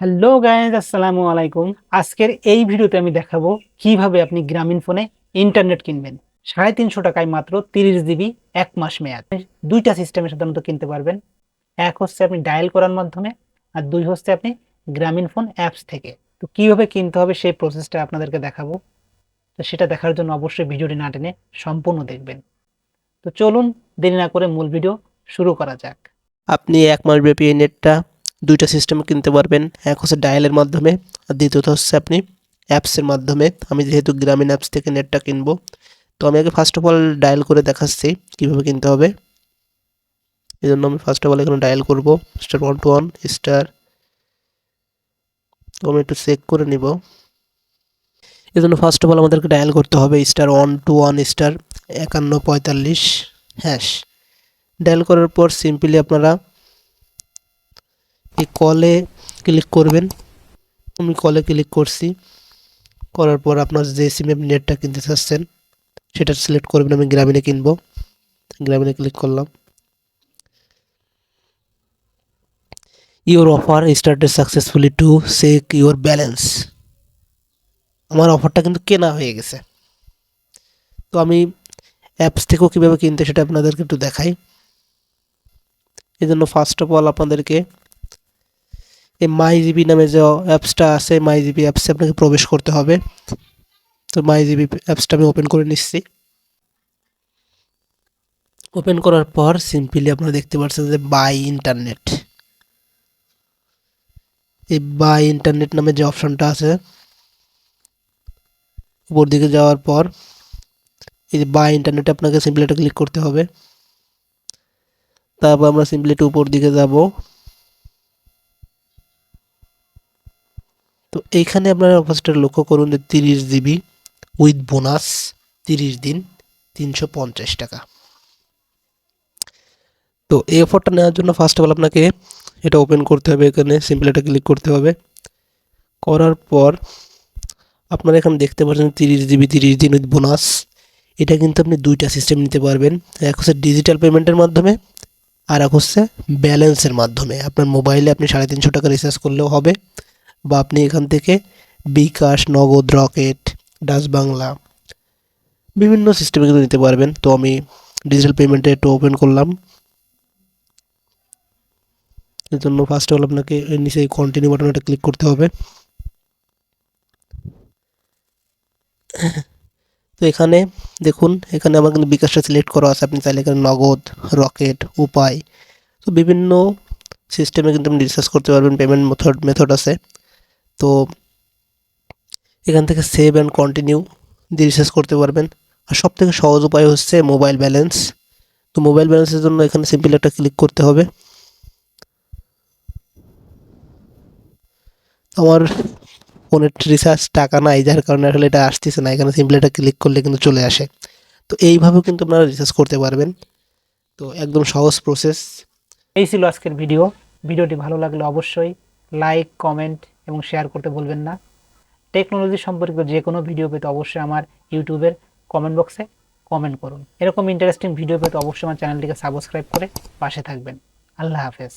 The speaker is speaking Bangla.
হ্যালো গাইজ আসসালামু আলাইকুম। আজকের এই ভিডিওতে আমি দেখাবো কীভাবে আপনি গ্রামীণ ফোনে ইন্টারনেট কিনবেন। সাড়ে তিনশো টাকায় মাত্র তিরিশ জিবি এক মাস মেয়াদ। দুইটা সিস্টেমে সাধারণত কিনতে পারবেন। এক হচ্ছে আপনি ডায়াল করার মাধ্যমে আর দুই হচ্ছে আপনি গ্রামীণ ফোন অ্যাপস থেকে। তো কীভাবে কিনতে হবে সেই প্রসেসটা আপনাদেরকে দেখাবো। তো সেটা দেখার জন্য অবশ্যই ভিডিওটি না টেনে সম্পূর্ণ দেখবেন। তো চলুন, দেরি না করে মূল ভিডিও শুরু করা যাক। আপনি এক মাস ব্যাপী নেটটা দুইটা সিস্টেমে কিনতে পারবেন। এক হচ্ছে ডায়ালের মাধ্যমে, আর দ্বিতীয়ত হচ্ছে আপনি অ্যাপসের মাধ্যমে। আমি যেহেতু গ্রামীণ অ্যাপস থেকে নেটটা কিনবো, তো আমি আগে ফার্স্ট অফ অল ডায়াল করে দেখাচ্ছি কীভাবে কিনতে হবে। এই জন্য আমি ফার্স্ট অফ অল এখানে ডায়াল করব star one two one star তো আমি একটু চেক করে নিব। এই জন্য ফার্স্ট অফ অল আমাদেরকে ডায়াল করতে হবে star one two one star একান্ন পঁয়তাল্লিশ হ্যাশ ডায়াল করার পর সিম্পলি আপনারা এই কলে ক্লিক করবেন। আমি কলে ক্লিক করছি। করার পর আপনার যে সিমে নেটটা কিনতে চাচ্ছেন, সেটা সিলেক্ট করবেন, আমি গ্রামীণে কিনবো। গ্রামীণে ক্লিক করলাম। Your offer started successfully to check your balance আমার অফারটা কিন্তু কেনা হয়ে গেছে। তো আমি অ্যাপস থেকেও কীভাবে কিনতে সেটা আপনাদেরকে একটু দেখাই। এই জন্য ফার্স্ট অফ অল আপনাদেরকে এই মাই জিবি নামে যে অ্যাপসটা আছে মাই জিবি অ্যাপসে আপনাকে প্রবেশ করতে হবে। তো মাই জিবি অ্যাপসটা আমি ওপেন করে নিচ্ছি। ওপেন করার পর সিম্পলি আপনারা দেখতে পাচ্ছেন যে বাই ইন্টারনেট এই বাই ইন্টারনেট নামে যে অপশনটা আছে, উপর দিকে যাওয়ার পর এই যে বাই ইন্টারনেটে আপনাকে সিম্পলি এটা ক্লিক করতে হবে। তারপর আমরা সিম্পলি একটু উপর দিকে যাব। তো এইখানে আপনারা ফার্স্টে লক্ষ্য করুন যে তিরিশ জিবি উইথ বোনাস তিরিশ দিন তিনশো পঞ্চাশ টাকা। তো এই অফারটা নেওয়ার জন্য ফার্স্ট অফ অল আপনাকে এটা ওপেন করতে হবে এখানে সিম্পল এটা ক্লিক করতে হবে। করার পর আপনারা এখানে দেখতে পাচ্ছেন তিরিশ জিবি, তিরিশ দিন উইথ বোনাস এটা কিন্তু আপনি দুইটা সিস্টেম নিতে পারবেন, এক হচ্ছে ডিজিটাল পেমেন্টের মাধ্যমে, আর এক হচ্ছে ব্যালেন্সের মাধ্যমে। আপনার মোবাইলে আপনি সাড়ে তিনশো টাকা রিচার্জ করলেও হবে। বা আপনি এখান থেকে বিকাশ, নগদ, রকেট, ডাচ বাংলা বিভিন্ন সিস্টেমে কিন্তু নিতে পারবেন। তো আমি ডিজিটাল পেমেন্টে একটু ওপেন করলাম। এর জন্য ফার্স্ট অল আপনাকে নিচে কন্টিনিউ বাটনটা ক্লিক করতে হবে। তো এখানে দেখুন, এখানে আমার কিন্তু বিকাশটা সিলেক্ট করা আছে। আপনি চাইলে এখানে নগদ, রকেট, উপায়, তো বিভিন্ন সিস্টেমে কিন্তু আপনি রিসার্চ করতে পারবেন। পেমেন্ট মেথড মেথড আছে। তো এখান থেকে সেভ অ্যান্ড কন্টিনিউ দিয়ে রিসার্চ করতে পারবেন। আর সব থেকে সহজ উপায় হচ্ছে মোবাইল ব্যালেন্স তো মোবাইল ব্যালেন্সের জন্য এখানে সিম্পল একটা ক্লিক করতে হবে। আমার ফোনের রিচার্জ টাকা নাই, যার কারণে আসলে এটা আসতেছে না। এখানে সিম্পল একটা ক্লিক করলে কিন্তু চলে আসে। তো এইভাবেও কিন্তু আপনারা রিচার্জ করতে পারবেন। তো একদম সহজ প্রসেস এই ছিল আজকের ভিডিও ভিডিওটি ভালো লাগলে অবশ্যই লাইক কমেন্ট এবং শেয়ার করতে ভুলবেন না। টেকনোলজি সম্পর্কিত যে কোনো ভিডিও পেতে অবশ্যই আমার ইউটিউবের কমেন্ট বক্সে কমেন্ট করুন। এরকম ইন্টারেস্টিং ভিডিও পেতে অবশ্যই আমার চ্যানেলটিকে সাবস্ক্রাইব করে পাশে থাকবেন। আল্লাহ হাফেজ।